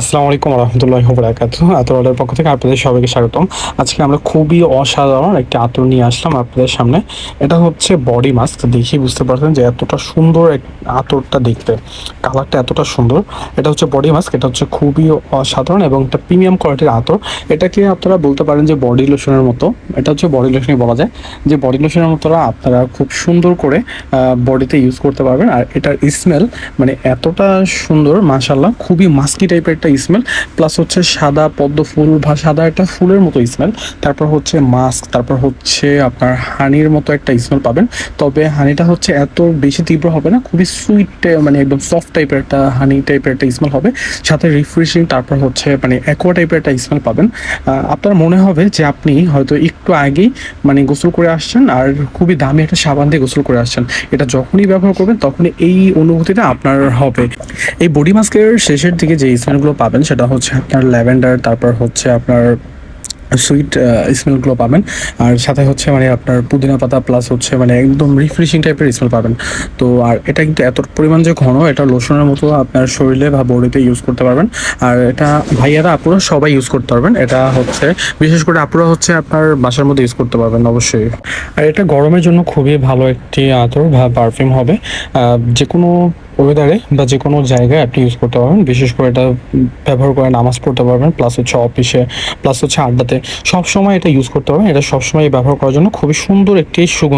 আসসালামু আলাইকুম রহমতুল্লাহ বরাকাত আতরের পক্ষ থেকে আপনাদের সবাইকে স্বাগতম। আজকে আমরা খুবই অসাধারণ একটি আতর নিয়ে আসলাম আপনাদের সামনে। এটা হচ্ছে বডি মাস্ক। দেখেই বুঝতে পারছেন যে এতটা সুন্দর এক আতরটা দেখতে। কালারটা এতটা সুন্দর। এটা হচ্ছে বডি মাস্ক। এটা হচ্ছে খুবই অসাধারণ এবং একটা প্রিমিয়াম কোয়ালিটির আতর। এটাকে আপনারা বলতে পারেন যে বডি লোশনের মতো। এটা হচ্ছে বডি লোশনই বলা যায়। যে বডি লোশনের মতো আপনারা খুব সুন্দর করে বডিতে ইউজ করতে পারবেন। আর এটার স্মেল মানে এতটা সুন্দর মাশাল্লাহ খুবই মাস্কি টাইপের একটা স্মেল প্লাস হচ্ছে সাদা পদ্ম ফুল বা সাদা একটা ফুলের মতো স্মেল তারপর হচ্ছে মাস্ক তারপর হচ্ছে আপনার হানির মতো একটা স্মেল পাবেন। তবে হানিটা হচ্ছে এত বেশি তীব্র হবে না, খুবই সুইট মানে একদম সফট টাইপের একটা হানি টাইপের একটা স্মেল হবে। সাথে রিফ্রেশিং তারপর হচ্ছে মানে অ্যাকোয়া টাইপের একটা স্মেল পাবেন। আপনার মনে হবে যে আপনি হয়তো একটু আগেই মানে গোসল করে আসছেন আর খুবই দামি একটা সাবান দিয়ে গোসল করে আসছেন। এটা যখনই ব্যবহার করবেন তখনই এই অনুভূতিটা আপনার হবে। এই বডি মাস্কের শেষের দিকে যে স্মেলগুলো পাবেন সেটা হচ্ছে আপনার ল্যাভেন্ডার তারপর হচ্ছে আপনার সুইট স্মেলগুলো পাবেন। আর সাথে হচ্ছে মানে আপনার পুদিনা পাতা প্লাস হচ্ছে মানে একদম রিফ্রেশিং টাইপের স্মেল পাবেন। তো আর এটা কিন্তু এত পরিমাণ যে ঘন, এটা লোশনের মতো আপনার শরীরে বা বডিতে ইউজ করতে পারবেন। আর এটা ভাইয়ারা আপুরা সবাই ইউজ করতে পারবেন। এটা হচ্ছে, বিশেষ করে আপুরা হচ্ছে আপনার বাসার মধ্যে ইউজ করতে পারবেন অবশ্যই। আর এটা গরমের জন্য খুবই ভালো একটি আতর বা পারফিউম হবে। যে কোনো ওয়েদারে বা যে কোনো জায়গায় আপনি ইউজ করতে পারবেন। বিশেষ করে এটা ব্যবহার করে নামাজ পড়তে পারবেন। প্লাস হচ্ছে অফিসে প্লাস হচ্ছে আড্ডাতে সব সময় এটা ইউজ করতে হবে। এটা সবসময় ব্যবহার করার জন্য খুবই সুন্দর একটি সুগন্ধি